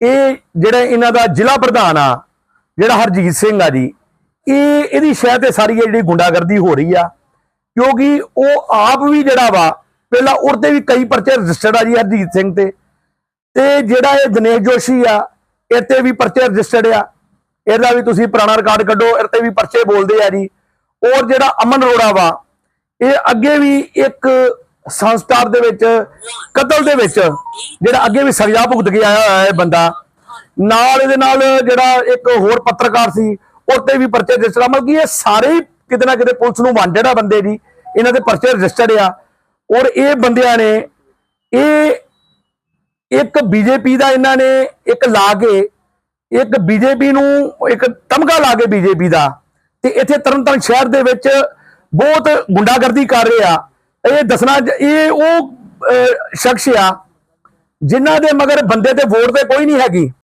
ਇਹ ਜਿਹੜਾ ਇਹਨਾਂ ਦਾ ਜ਼ਿਲ੍ਹਾ ਪ੍ਰਧਾਨ ਆ, ਜਿਹੜਾ ਹਰਜੀਤ ਸਿੰਘ ਆ ਜੀ, ਇਹ ਇਹਦੀ ਸ਼ਹਿ ਤੇ ਸਾਰੀ ਇਹ ਜਿਹੜੀ ਗੁੰਡਾਗਰਦੀ ਹੋ ਰਹੀ ਆ, ਕਿਉਂਕਿ ਉਹ ਆਪ ਵੀ ਜਿਹੜਾ ਵਾ, ਪਹਿਲਾਂ ਉਹਦੇ ਵੀ ਕਈ ਪਰਚੇ ਰਜਿਸਟਰਡ ਆ ਜੀ ਹਰਜੀਤ ਸਿੰਘ ਤੇ। ਤੇ ਜਿਹੜਾ ਇਹ ਦਿਨੇਸ਼ ਜੋਸ਼ੀ ਆ ਇਹ ਤੇ ਵੀ ਪਰਚੇ ਰਜਿਸਟਰਡ ਆ। ਇਹਦਾ ਵੀ ਤੁਸੀਂ ਪੁਰਾਣਾ ਰਿਕਾਰਡ ਕੱਢੋ ਇਹ ਤੇ ਵੀ ਪਰਚੇ ਬੋਲਦੇ ਆ ਜੀ। ਔਰ ਜਿਹੜਾ ਅਮਨ ਅਰੋੜਾ ਵਾ, ਇਹ ਅੱਗੇ ਵੀ ਇੱਕ ਸੰਸਕਾਰ ਦੇ ਵਿੱਚ, ਕਤਲ ਦੇ ਵਿੱਚ, ਜਿਹੜਾ ਅੱਗੇ ਵੀ ਸਜ਼ਾ ਭੁਗਤ ਕੇ ਆਇਆ ਹੋਇਆ ਹੈ ਬੰਦਾ, ਨਾਲ ਇਹਦੇ ਨਾਲ ਜਿਹੜਾ ਇੱਕ ਹੋਰ ਪੱਤਰਕਾਰ ਸੀ ਉਹ ਤੇ ਵੀ ਪਰਚੇ ਰਜਿਸਟਰ ਮਤਲਬ ਕਿ ਇਹ ਸਾਰੇ ਹੀ ਕਿਤੇ ਨਾ ਕਿਤੇ ਪੁਲਿਸ ਨੂੰ ਵਾਂਟਡ ਆ ਬੰਦੇ ਦੀ, ਇਹਨਾਂ ਦੇ ਪਰਚੇ ਰਜਿਸਟਰਡ ਆ। ਔਰ ਇਹ ਬੰਦਿਆਂ ਨੇ, ਇਹ ਇੱਕ ਬੀਜੇਪੀ ਦਾ ਇਹਨਾਂ ਨੇ ਇੱਕ ਲਾ ਕੇ, ਇੱਕ ਬੀਜੇਪੀ ਨੂੰ ਇੱਕ ਤਮਗਾ ਲਾ ਕੇ ਬੀਜੇਪੀ ਦਾ, ਤੇ ਇੱਥੇ ਤਰਨਤਾਰਨ ਸ਼ਹਿਰ ਦੇ ਵਿੱਚ ਬਹੁਤ ਗੁੰਡਾਗਰਦੀ ਕਰ ਰਹੇ। ਆ ਇਹ ਦੱਸਣਾ ਇਹ ਉਹ ਸ਼ਖਸ ਆ, ਜਿਨ੍ਹਾਂ ਦੇ ਮਗਰ ਬੰਦੇ ਤੇ ਵੋਟ ਤੇ ਕੋਈ ਨਹੀਂ ਹੈਗੀ।